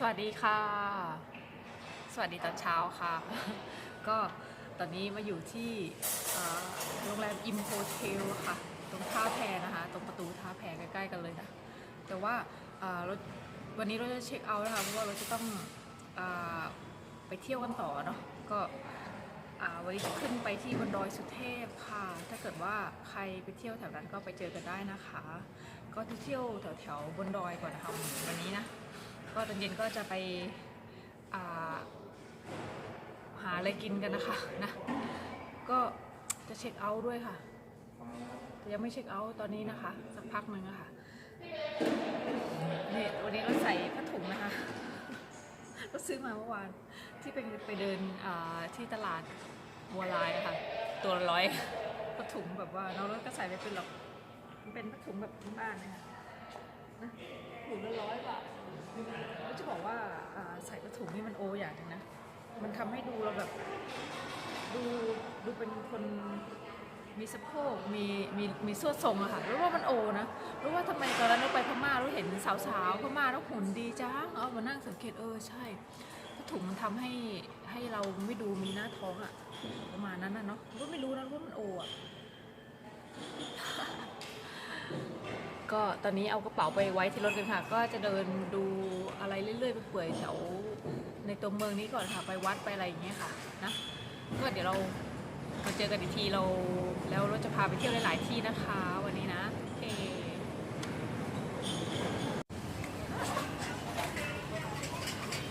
สวัสดีค่ะ สวัสดีตอนเช้าค่ะ ก็ตอนนี้มาอยู่ที่โรงแรมอิมโ t เทลค่ะ ตรงท่าแพนะคะ ตรงประตูท่าแพใกล้ๆกันเลยนะ แต่ว่ารถวันนี้เราจะเช็คเอาท์นะคะ เพราะว่าเราจะต้องอไปเที่ยวกันต่อเนาะ ก็วันนี้จะขึ้นไปที่บนดอยสุเทพค่ะ ถ้าเกิดว่าใครไปเที่ยวแถวนั้นก็ไปเจอกันได้นะคะ ก็จะเที่ยวแถวๆบนดอยก่อนนะคะวันนี้นะ ก็ตอนเย็นก็จะไปาหาอะไรกินกันนะคะนะก็จะเช็คเอาท์ด้วยค่ะ แต่ยังไม่เช็คเอาท์ตอนนี้นะคะ สักพักหนึ่งอะค่ะนี่วันนี้เราใส่ผ้าถุงนะคะเราซื้อมาเมื่อวานที่ไปไปเดินที่ตลาดบัวลายะค่ะตัวร้อยผ้าถุงแบบว่าน้องรถก็ใส่ไม่เป็นหรอกมันเป็นผ้าถุงแบบบ้านๆนะคะนะถุงละร้อยบาท ก็จะบอกว่าใส่กระถุงนี่มันโออย่างนะ มันทำให้ดูเราแบบดูดูเป็นคนมีสะโพกมีมีมีส่วนทรงอะค่ะรู้ว่ามันโอนะรู้ว่าทำไมตอนนั้นเราไปพม่าเราเห็นสาวๆพม่าแล้วหุ่นดีจังเอามานั่งสังเกตเออใช่กระถุงมันทำให้ให้เราไม่ดูมีหน้าท้องอะประมาณนั้นนะเนาะก็ไม่รู้นะรู้ว่ามันโออะ ก็ตอนนี้เอากระเป๋าไปไว้ที่รถกันค่ะ ก็จะเดินดูอะไรเรื่อยๆไปเปื่อยแถวในตัวเมืองนี้ก่อนค่ะ ไปวัดไปอะไรอย่างเงี้ยค่ะนะก็เดี๋ยวเรามาเจอกันอีกทีเราแล้วเราจะพาไปเที่ยวหลาย ๆ ที่นะคะ วันนี้นะโอเค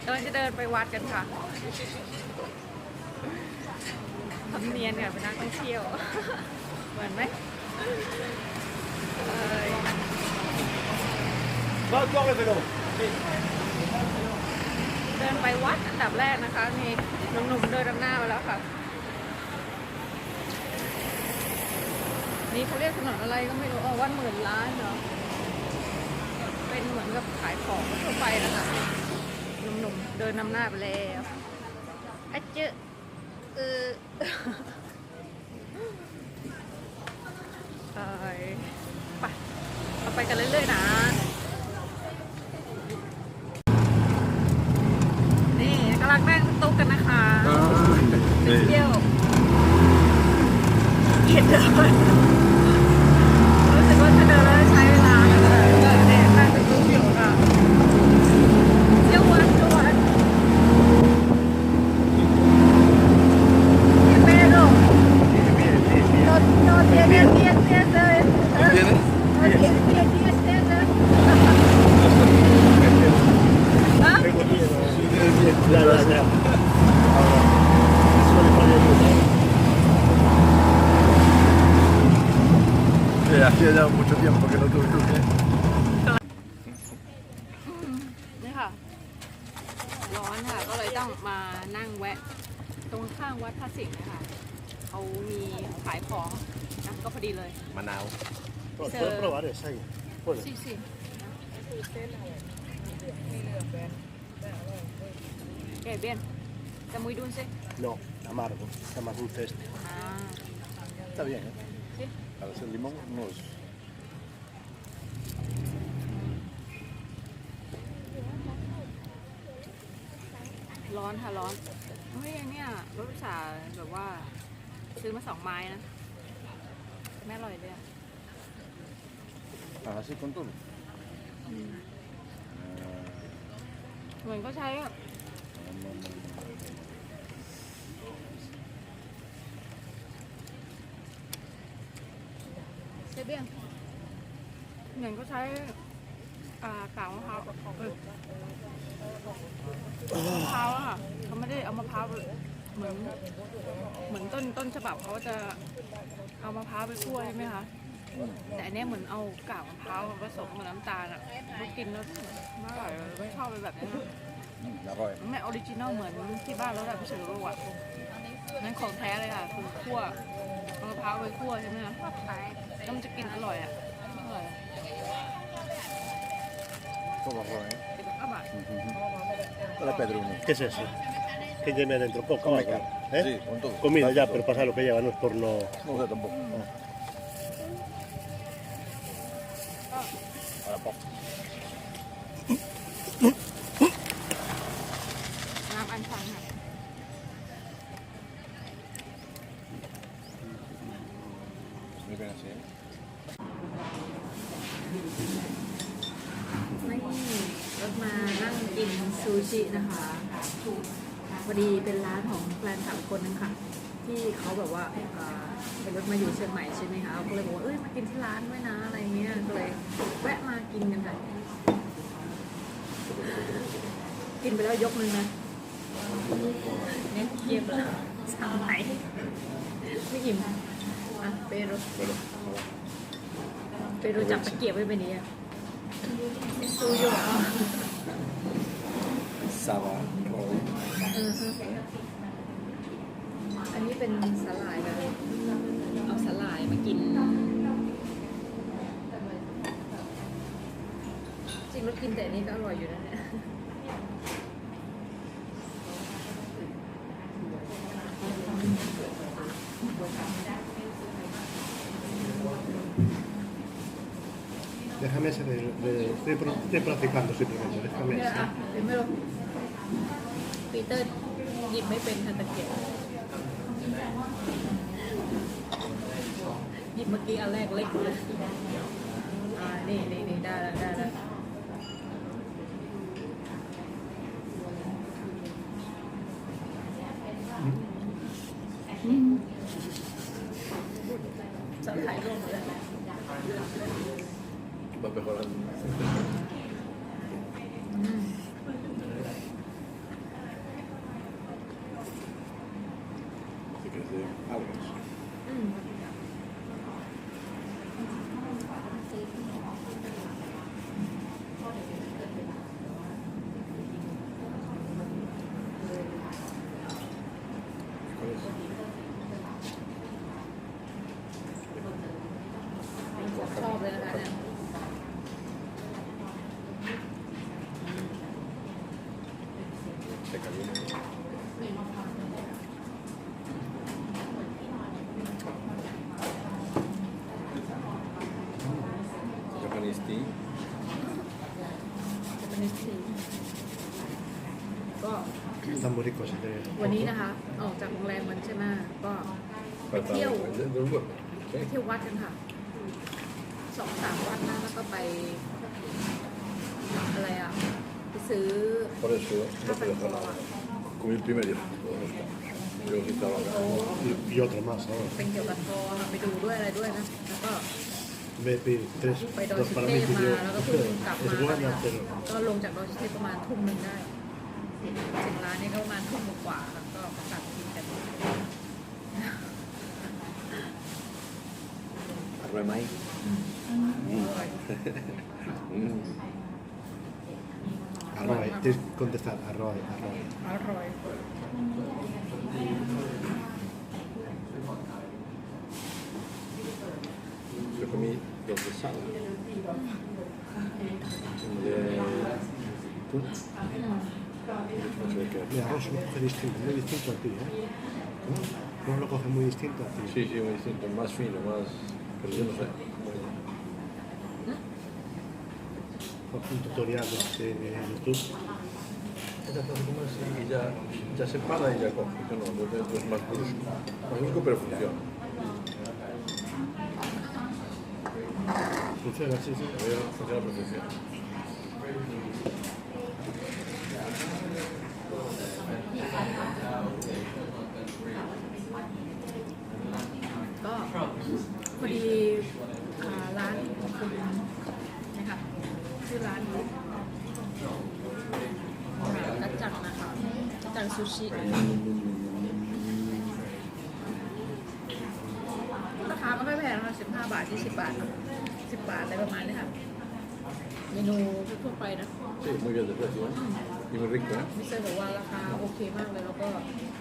เราจะเดินไปวัดกันค่ะทำเนียนค่ะเป็นนักท่องเที่ยว เหมือนไหม เอ้ย Va, córrevelo. เดินไปวัดอันดับแรกนะคะมีหนุ่มๆเดินนำหน้ามาแล้วค่ะ นี่เขาเรียกถนนอะไรก็ไม่รู้อ๋อวัดหมื่นล้านเหรอเป็นเหมือนกับขายของทั่วไปนะคะหนุ่มๆเดินนำหน้าไปแล้วอะเจอเออ ไปไปเราไปกันเรื่อยๆนะ นี่กำลังนั่งตุ๊กกันนะคะไปเที่ยวเกียดเดินรู้สึกว่าถ้าเดินแล้วใช้เวลาเลยก็เนี่ยนั่งตุ๊กอยู่ค่ะเที่ยววันเที่ยววันเมโร่ no no tiene dientes eh. ¿Tiene? no tiene dientes eh. ¿Ah? Sí, tiene bien. Ya, ya, ya. Ahora, suele poner mucho. Sí, hacía ya mucho tiempo que no tuve cruce. นี่ค่ะ ร้อนค่ะ ก็เลยต้องมานั่งแวะ ตรงข้างวัดพระสิงห์นะคะเขามีขายของนะก็พอดีเลย Manao. Puedo- Puedo puedo probar esa ahí. Puedo. สิสิเก๋เบียนจะมุยดุนสิ No, amargo. Está más dulce este. อ่า Está bien, ¿eh? Sí. Para hacer limón, no es. ร้อนค่ะร้อน เฮ้ยอันเนี่ยรสชาแบบว่า ซื้อมาสองไม้นะไม่อร่อยเลยอะ Así con todo. เหมือนก็ใช้อะเซ เบียนเหมือนก็ใช้อ่ากากมะพร้าวเออมะพร้าวอะค่ะเขาไม่ได้เอามะพร้าวไปเหมือนเหมือนต้นต้นฉบับเขาจะเอามะพร้าวไปคั่วใช่ไหมคะแต่อันเนี้ยเหมือนเอากากมะพร้าวผสมกับน้ำตาลอะเรากินแล้วไม่อร่อยเลยไม่ชอบเป็นแบบนี้นะ La roya. มันไม่ออริจินอลเหมือนที่บ้านเราแบบพิเศษโลกอะนั่นของแท้เลยค่ะคือคั่วเอามะพร้าวไปคั่วใช่ไหมคะ แล้วมันจะกินอร่อยอ่ะอร่อยอะ Todo roya. อร่อย Hola, Pedro. ¿Qué es eso? ¿Qué tiene dentro? Coca, Come ¿eh? carne. Sí, con todo. Comida ya, Todo. pero pasa lo que lleva, no es por no... No sé tampoco. ไม่เป็นไรนี่รถมานั่งกินซูชินะคะพอดีเป็นร้านของแฟนสามคนนึงค่ะ ที่เขาแบบว่าเออป็นรถมาอยู่เชียงใหม่ใช่ไหมคะเขาก็เลยบอกว่าเอ้ยมากินที่ร้านไว้นะอะไรเงี้ยก็เลยแวะมากินกันค่ะกินไปแล้วยกนึงนะเนี่ยเย็บแล้วสามไหนไม่อิ่ม อะเปโรเปโรจับตะเกียบไว้แบบนี้อะซูโยะ Ça va. อือฮึอันนี้เป็นสลายแบบเอาสลายมากิน จริงรสกินแต่อันนี้ก็อร่อยอยู่นะเนี่ย meses de, de- estoy, estoy, practicando simplemente, déjame เนี่ย ese. อะเห็นไหมลูกปีเตอร์หยิบไม่เป็นค่ะตะเกียบหยิบเมื่อกี้อันแรกเล็กเลยอ่านี่นี่นี่ได้แล้วได้แล้วจะถ่ายรูปเลย Va mejorando. อืม Sí que es de aguas. อืม ¿Cuál es? ชอบเลยนะคะเนี่ย Se calienta. Japanese tea. จะเป็นสี ก็ Están muy ricos, así que... วันนี้นะคะ ออกจากโรงแรมมันใช่ไหมก็ไป Para เที่ยว del del huevo. ไปเที่ยววัดกันค่ะสองสามวัดนะแล้วก็ไปอะไรอะไปซื้อ Por eso no te dejo nada. Comí el primer día. Luego sí estaba acá. Y, y otro más ahora. เป็นเกี่ยวกับทองอะไปดูด้วยอะไรด้วยนะแล้วก็ Me pide tres, ไปดอย dos สุ para เท mí พ y มา yo. แล้วก็เพิ่งกลับ Es มา buena, pero ก็ลงจากดอยสุเทพประมาณทุ่มหนึ่งได้ ถึงร้านนี้ก็ประมาณทุ่มกว่าแล้วก็กลับกินกัน Arroz de maíz. อร่อย Mm. arroz, tienes que contestar arroz, arroz. อร่อย Yo comí dos de sal. Uno de atún. No sé qué. Mi arroz lo coge distinto, muy distinto a ti, ¿eh? No lo coge muy distinto a ti. Sí, sí, muy distinto, más fino, más. Pero yo no sé. Coge un tutorial de, YouTube. Y ya, ya se para y ya coge. Yo no, yo es más brusco. Más brusco, pero funciona. Funciona, sí, sí. Funciona a perfección. ก็พอดีร้านของคุณนะคะชื่อร้านกัจจังนะคะกัจจังซูชิราคาไม่ค่อยแพงนะคะ15บาท20บาทเนอะ10บาทอะไรประมาณนี้ค่ะ เมนูทั่วไปนะ Sí, muy bien de precio. ¿eh? Y muy rico, ¿eh? มิสเตอร์บอกว่าราคาโอเคมากเลยแล้วก็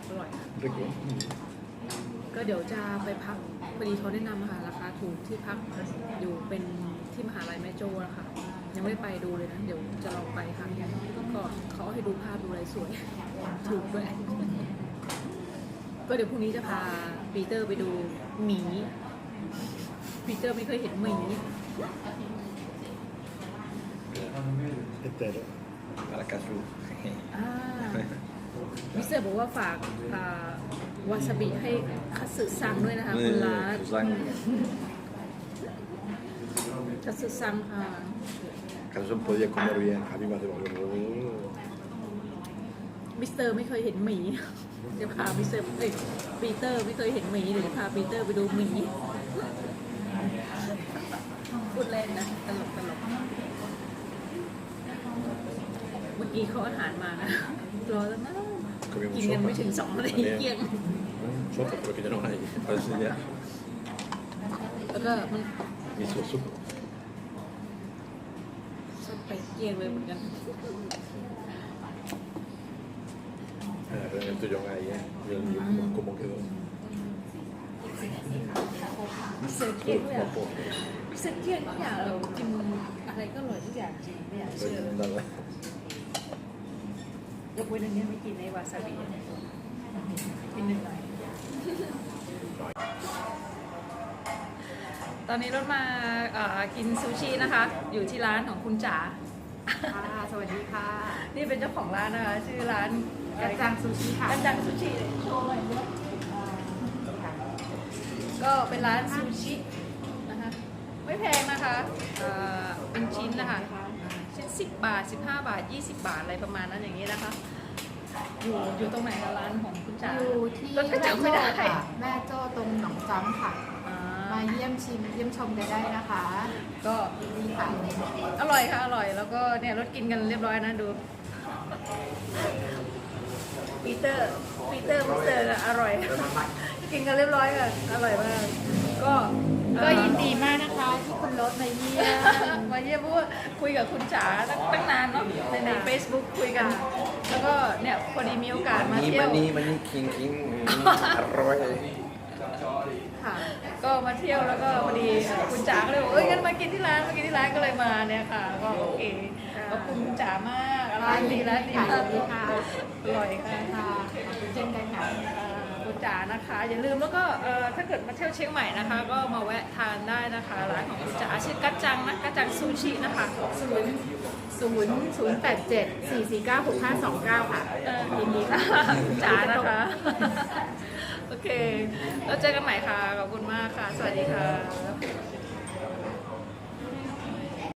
อร่อยค่ะ Rico. ก็เดี๋ยวจะไปพักพอดีเขาแนะนำมาค่ะราคาถูกที่พักอยู่เป็นที่มหาลัยแม่โจ้นะคะยังไม่ได้ไปดูเลยนะ เดี๋ยวจะลองไปค่ะก็เขาให้ดูภาพดูอะไรสวย ถูกด้วย ก็เดี๋ยวพรุ่งนี้จะพาปีเตอร์ไปดูหมี ปีเตอร์ไม่เคยเห็นหมี Entero. Para casu. อ่ามิสเตอร์บอกว่าฝากอ่าวาซาบิให้คัตสึซังด้วยนะคะคุณรัฐ Sang. คัตสึซังค่ะ Casu podía comer bien. A mí me hace mal. มิสเตอร์ไม่เคยเห็นหมี เดี๋ยวพามิสเตอร์เอ้ยปีเตอร์ไม่เคยเห็นหมีเดี๋ยวจะพาปีเตอร์ไปดูหมีพูดเล่นนะตลกตลก เมื่อกี้เขาอาหารมานะรอแล้วนะ Comimos กินกัน sopa. ไม่ถึงสองนาทีเกลี้ยง Sopa, porque ya no hay. Parece ya แล้วก็มัน miso soup. สดไปเกลี้ยงเลยเหมือนกัน Eh, realmente yo ahí, ¿eh? Yo, yo como quedó. เสิร์ฟเกลี้ยงเลยอะ Guapo. เสิร์ฟเกลี้ยงทุกอย่างเรากินอะไรก็อร่อยทุกอย่างจริงไม่อยากเชื่อ Nada. ยกเว้นอันเนี้ยไม่กินในวาซาบิกินหนึ่งหน่อยตอนนี้รถมาเอ่อกินซูชินะคะ อยู่ที่ร้านของคุณจ๋าค่ะสวัสดีค่ะ นี่เป็นเจ้าของร้านนะคะ ชื่อร้านกัจจังซูชิค่ะกันจังซูชิโชว์หน่อยด้วยก็เป็นร้านซูชินะคะ ไม่แพงนะคะเอ่อเป็นชิ้นนะคะชิ้น 10 บาท 15 บาท 20 บาทอะไรประมาณนั้นอย่างนี้นะคะ อยู่อยู่ตรงไหนคะร้านของคุณจ๋า อยู่ที่รถก็แม่จำไม่โจ้ได้ค่ะแม่โจ้ตรงหนองจ้ำค่ะ อ่ามาเยี่ยมชิมเยี่ยมชมกันได้นะคะก็ดีค่ะอร่อยค่ะอร่อยแล้วก็เนี่ยรถกินกันเรียบร้อยนะดูปีเตอร์ปีเตอร์มิสเตอร์อะอร่อย กินกันเรียบร้อยอะอร่อยมากก็ก็ยินดีมากนะคะที่คุณร ถมาเยี่ยมมาเยี่ยมเพราะว่าคุยกับคุณจ๋าตั้งตั้งนานเนาะในใน Facebook คุยกัน แล้วก็เนี่ยพอดีมีโอกาสมา Mani, เที่ยว mani, mani, king, king. Arroz. ค่ะก็มาเที่ยวแล้วก็พอดีเอ่อคุณจ๋าก็เลยบอกเอ้ยงั้นมากินที่ร้านมากินที่ร้านก็เลยมาเนี่ยค่ะ ก็โอเคขอบคุณคุณจ๋ามากร้านดีร้านดีค่ะมากดีค่ะ อร่อยค่ะ ค่ะ นะคะ อย่าลืมแล้วก็เอ่อถ้าเกิดมาเที่ยวเชียงใหม่นะคะ ก็มาแวะทานได้นะคะร้านของคุณจ๋าชื่อกัจจังนะกัจจังซูชินะคะศูนย์ศูนย์ศูนย์แปดเจ็ดสี่สี่เก้าหกห้าสองเก้าค่ะเอ่อยินดีค่ะคุณจ๋านะคะ โอเค แล้วเจอกันใหม่ค่ะ ขอบคุณมากค่ะ สวัสดีค่ะ